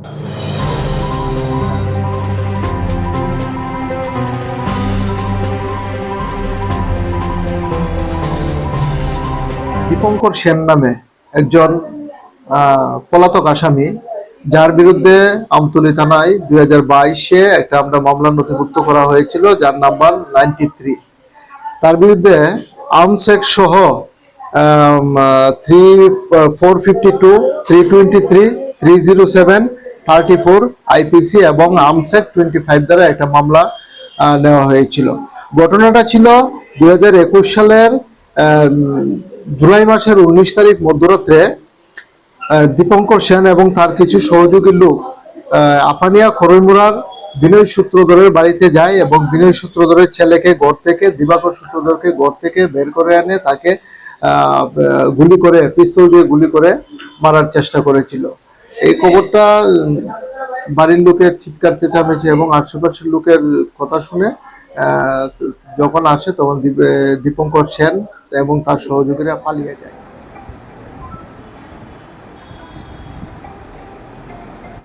দীপঙ্কর সেন নামে একজন পলাতক আসামি, যার বিরুদ্ধে আমতলী থানায় দুই হাজার বাইশে একটা আমরা মামলা নথিভুক্ত করা হয়েছিল, যার নাম্বার নাইনটি থ্রি। তার বিরুদ্ধে আর্মসেক সহ three four fifty two three twenty three three zero seven thirty four IPC এবং আর্মসেক টোয়েন্টি ফাইভ দ্বারা একটা মামলা নেওয়া হয়েছিল। ঘটনাটা ছিল দুই হাজার একুশ সালের জুলাই মাসের উনিশ তারিখ মধ্যরাত্রে দীপঙ্কর সেন এবং তার কিছু সহযোগী লোক আপানিয়া খরইমুড়ার বিনয় সূত্রধরের বাড়িতে যায় এবং বিনয় সূত্রধরের ছেলেকে ঘর থেকে, দিবাকর সূত্রধরকে ঘর থেকে বের করে আনে, তাকে গুলি করে, পিস্তল দিয়ে গুলি করে মারার চেষ্টা করেছিল। এই খবরটা বাড়ির লোকের চিৎকার, চেঁচামেচি এবং আশেপাশের লোকের কথা শুনে যখন আসে তখন দীপঙ্কর সেন এবং তার সহযোগীরা পালিয়ে যায়।